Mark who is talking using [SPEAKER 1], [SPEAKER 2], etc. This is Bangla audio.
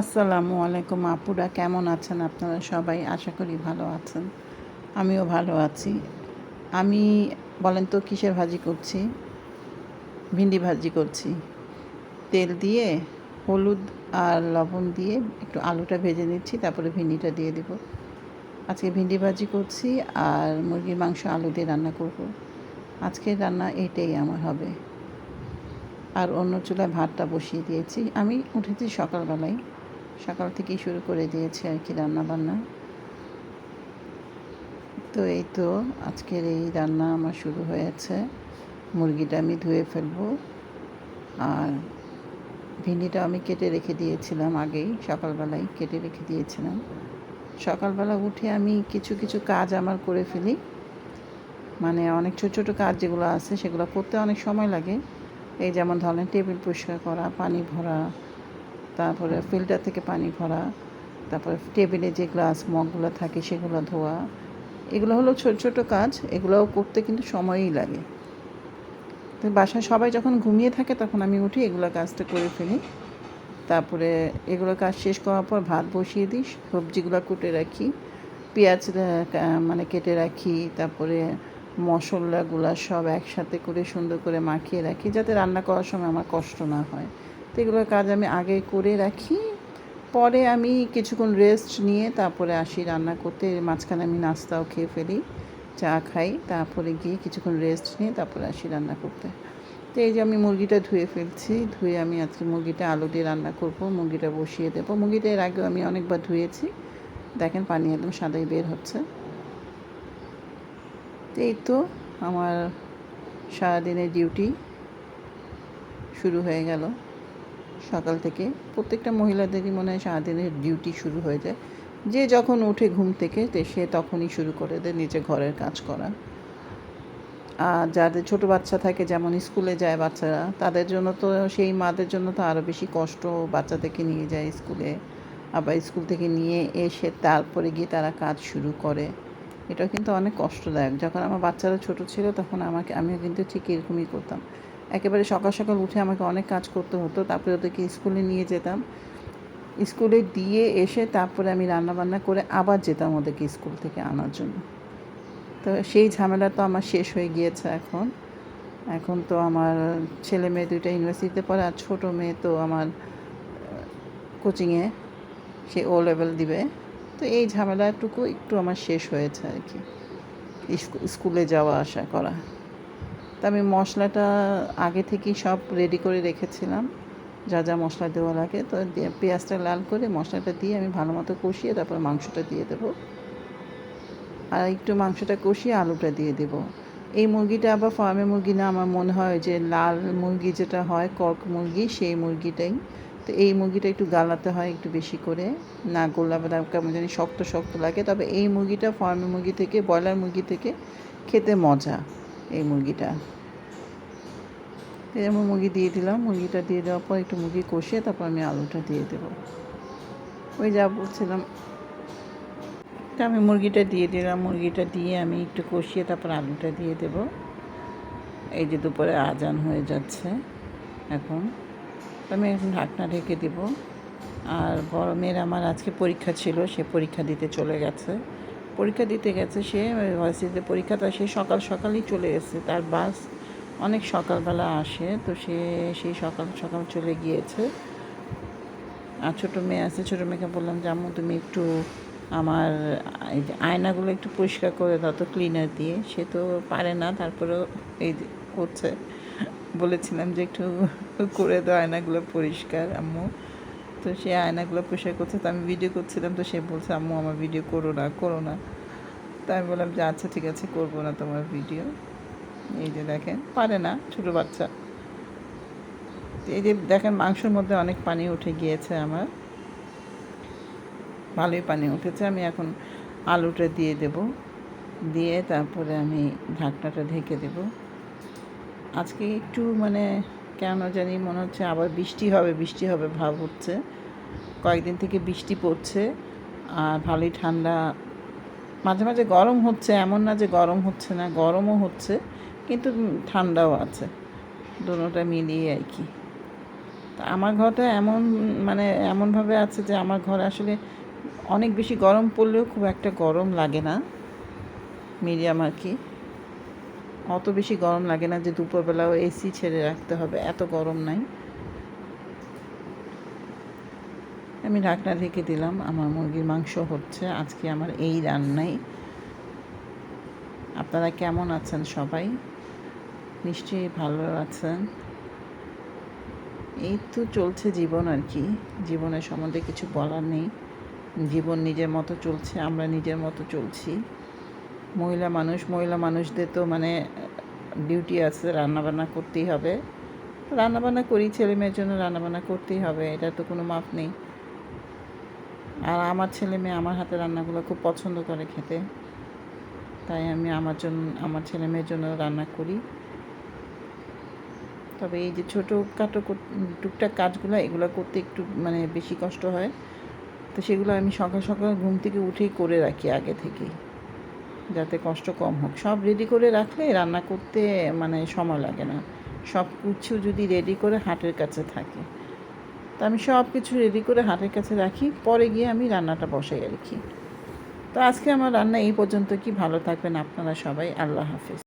[SPEAKER 1] আসসালামু আলাইকুম আপুরা, কেমন আছেন আপনারা সবাই? আশা করি ভালো আছেন। আমিও ভালো আছি। আমি, বলেন তো, কিসের ভাজি করছি? ভিন্ডি ভাজি করছি। তেল দিয়ে, হলুদ আর লবণ দিয়ে একটু আলুটা ভেজে নিচ্ছি, তারপরে ভিন্ডিটা দিয়ে দিব। আজকে ভিন্ডি ভাজি করছি আর মুরগির মাংস আলু দিয়ে রান্না করব। আজকে রান্না এটাই আমার হবে। আর অন্য চুলায় ভাতটা বসিয়ে দিয়েছি। আমি উঠেছি সকালবেলায়। সকাল থেকেই শুরু করে দিয়েছি আর কি রান্না বান্না তো এই তো আজকের এই রান্না আমার শুরু হয়েছে। মুরগিটা আমি ধুয়ে ফেলব। আর ভিন্ডিটা আমি কেটে রেখে দিয়েছিলাম আগেই, সকালবেলায় কেটে রেখে দিয়েছিলাম। সকালবেলা উঠে আমি কিছু কিছু কাজ আমার করে ফেলি। মানে অনেক ছোটো ছোটো কাজ যেগুলো আছে সেগুলো করতে অনেক সময় লাগে। এই যেমন ধরনের টেবিল পরিষ্কার করা, পানি ভরা তারপরে ফিল্টার থেকে পানি ভরা, তারপরে টেবিলে যে গ্লাস মগগুলো থাকে সেগুলো ধোয়া। এগুলো হলো ছোট ছোট কাজ, এগুলোও করতে কিন্তু সময়ই লাগে। তো বাসায় সবাই যখন ঘুমিয়ে থাকে তখন আমি উঠি, এগুলো কাজটা করে ফেলি। তারপরে এগুলো কাজ শেষ করার পর ভাত বসিয়ে দিই, সবজিগুলো কুটে রাখি, পেঁয়াজ মানে কেটে রাখি, তারপরে মশলাগুলো সব একসাথে করে সুন্দর করে মাখিয়ে রাখি, যাতে রান্না করার সময় আমার কষ্ট না হয়। তো এগুলোর কাজ আমি আগে করে রাখি। পরে আমি কিছুক্ষণ রেস্ট নিয়ে তারপরে আসি রান্না করতে। মাঝখানে আমি নাস্তাও খেয়ে ফেলি, চা খাই, তারপরে গিয়ে কিছুক্ষণ রেস্ট নিয়ে তারপরে আসি রান্না করতে। তো এই যে আমি মুরগিটা ধুয়ে ফেলছি, ধুয়ে আমি আজকে মুরগিটা আলু দিয়ে রান্না করব, মুরগিটা বসিয়ে দেবো। মুরগিটা এর আগেও আমি অনেকবার ধুয়েছি। দেখেন পানি একদম সাদাই বের হচ্ছে। তো এই তো আমার সারাদিনের ডিউটি শুরু হয়ে গেল। সকাল থেকে। প্রত্যেকটা মহিলাদেরই মনে হয় সারাদিনের ডিউটি শুরু হয়ে যায়। যে যখন উঠে ঘুম থেকে সে তখনই শুরু করে দেয় নিজে ঘরের কাজ করা। আর যাদের ছোট বাচ্চা থাকে, যেমন স্কুলে যায় বাচ্চারা, তাদের জন্য তো সেই মাদের জন্য তো আরও বেশি কষ্ট বাচ্চাদেরকে নিয়ে যায় স্কুলে। আবার স্কুল থেকে নিয়ে এসে তারপরে গিয়ে তারা কাজ শুরু করে। এটা কিন্তু অনেক কষ্টদায়ক। যখন আমার বাচ্চারা ছোট ছিল, তখন আমাকে, আমিও কিন্তু ঠিক এরকমই করতাম। একেবারে সকাল সকাল উঠে আমাকে অনেক কাজ করতে হতো, তারপরে ওদেরকে স্কুলে নিয়ে যেতাম। স্কুলে দিয়ে এসে তারপরে আমি রান্না বান্না করে আবার যেতাম ওদেরকে স্কুল থেকে আনার জন্য। তো সেই ঝামেলা তো আমার শেষ হয়ে গিয়েছে এখন। এখন তো আমার ছেলে মেয়ে দুইটা ইউনিভার্সিটিতে পড়ে আর ছোটো মেয়ে তো আমার কোচিংয়ে, সে ও লেভেল দিবে। তো এই ঝামেলাটুকু একটু আমার শেষ হয়েছে আর কি। স্কুলে যাওয়া আসা করা। তা আমি মশলাটা আগে থেকেই সব রেডি করে রেখেছিলাম। যা যা মশলা দেওয়া লাগে, তো পেঁয়াজটা লাল করে মশলাটা দিয়ে আমি ভালো মতো কষিয়ে তারপর মাংসটা দিয়ে দেবো। আর একটু মাংসটা কষিয়ে আলুটা দিয়ে দেব। এই মুরগিটা আবার ফার্মে মুরগি না, আমার মনে হয় যে লাল মুরগি যেটা হয় কক মুরগি, সেই মুরগিটাই। তো এই মুরগিটা একটু গালাতে হয় একটু বেশি করে। না গোল্লা বা কেমন জানি শক্ত শক্ত লাগে, তবে এই মুরগিটা ফার্মে মুরগি থেকে, ব্রয়লার মুরগি থেকে খেতে মজা। এই মুরগিটা। এরকম মুরগি দিয়ে দিলাম, মুরগিটা দিয়ে দেওয়ার পর একটু মুরগি কষিয়ে তারপর আমি আলুটা দিয়ে দেবো। ওই যা বলছিলাম। তা আমি মুরগিটা দিয়ে দিলাম, মুরগিটা দিয়ে আমি একটু কষিয়ে তারপর আলুটা দিয়ে দেব। এই যে দুপুরে আজান হয়ে যাচ্ছে এখন। আমি এখন ঢাকনা ঢেকে দেব। আর বড় মেয়ের আমার আজকে পরীক্ষা ছিল, সে পরীক্ষা দিতে চলে গেছে। পরীক্ষা দিতে গেছে সে ভার্সিটিতে পরীক্ষাটা সে সকাল সকালই চলে এসেছে তার বাস অনেক সকালবেলা আসে, তো সে সেই সকাল সকাল চলে গিয়েছে। আর ছোটো মেয়ে আছে, ছোটো মেয়েকে বললাম, যে আম্মু, তুমি একটু আমার আয়নাগুলো একটু পরিষ্কার করে দাও তো ক্লিনার দিয়ে। সে তো পারে না, তারপরেও এই করছে। বলেছিলাম যে একটু করে দাও আয়নাগুলো পরিষ্কার, আম্মু। তো সে আয়নাগুলো পরিষ্কার করছে, তো আমি ভিডিও করছিলাম, তো সে বলছে, আম্মু, আমার ভিডিও করো না করো না। তো আমি বললাম যে আচ্ছা ঠিক আছে, করব না তোমার ভিডিও এই যে দেখেন, পারে না, ছোটো বাচ্চা। এই যে দেখেন, মাংসের মধ্যে অনেক পানি উঠে গিয়েছে আমার। ভালোই পানি উঠেছে, আমি এখন আলুটা দিয়ে দেব। দিয়ে তারপরে আমি ঢাকনাটা ঢেকে দেব। আজকে একটু মানে কেন জানি মনে হচ্ছে আবার বৃষ্টি হবে বৃষ্টি হবে, ভাব হচ্ছে কয়েকদিন থেকে বৃষ্টি পড়ছে আর ভালোই ঠান্ডা। মাঝে মাঝে গরম হচ্ছে, এমন না যে গরম হচ্ছে না, গরমও হচ্ছে, কিন্তু ঠান্ডাও আছে। দুটোটা মিলিয়ে আর কি। তা আমার ঘরটা এমন মানে এমনভাবে আছে যে আমার ঘরে আসলে অনেক বেশি গরম পড়লেও খুব একটা গরম লাগে না, মিডিয়াম আর কি। অত বেশি গরম লাগে না যে দুপুরবেলাও এসি ছেড়ে রাখতে হবে, এত গরম নাই। আমি ঢাকনা ঢেকে দিলাম, আমার মুরগির মাংস হচ্ছে আজকে আমার এই রান্নাই। আপনারা কেমন আছেন সবাই? নিশ্চয়ই ভালো আছেন। এই তো চলছে জীবন আর কি, জীবনের সম্বন্ধে কিছু বলার নেই। জীবন নিজের মতো চলছে, আমরা নিজের মতো চলছি। মহিলা মানুষ, মহিলা মানুষদের তো মানে ডিউটি আছে, রান্নাবান্না করতেই হবে। রান্নাবান্না করি ছেলে মেয়ের জন্য রান্নাবান্না করতেই হবে এটা তো কোনো মাপ নেই। আর আমার ছেলে মেয়ে আমার হাতে রান্নাগুলো খুব পছন্দ করে খেতে। তাই আমি আমার জন্য, আমার ছেলে মেয়ের জন্য রান্না করি। তবে এই যে ছোটোখাটো কর- টুকটাক কাজগুলো, এগুলো করতে একটু মানে বেশি কষ্ট হয়। তো সেগুলো আমি সকাল সকাল ঘুম থেকে উঠেই করে রাখি আগে থেকেই। যাতে কষ্ট কম হোক। সব রেডি করে রাখলে রান্না করতে মানে সময় লাগে না। সব কিছু যদি রেডি করে হাটের কাছে থাকে। তো আমি সব কিছু রেডি করে হাতের কাছে রাখি, পরে গিয়ে আমি রান্নাটা বসাই রাখি তো আজকে আমার রান্না এই পর্যন্ত কি ভালো থাকবেন আপনারা সবাই, আল্লাহ হাফিজ।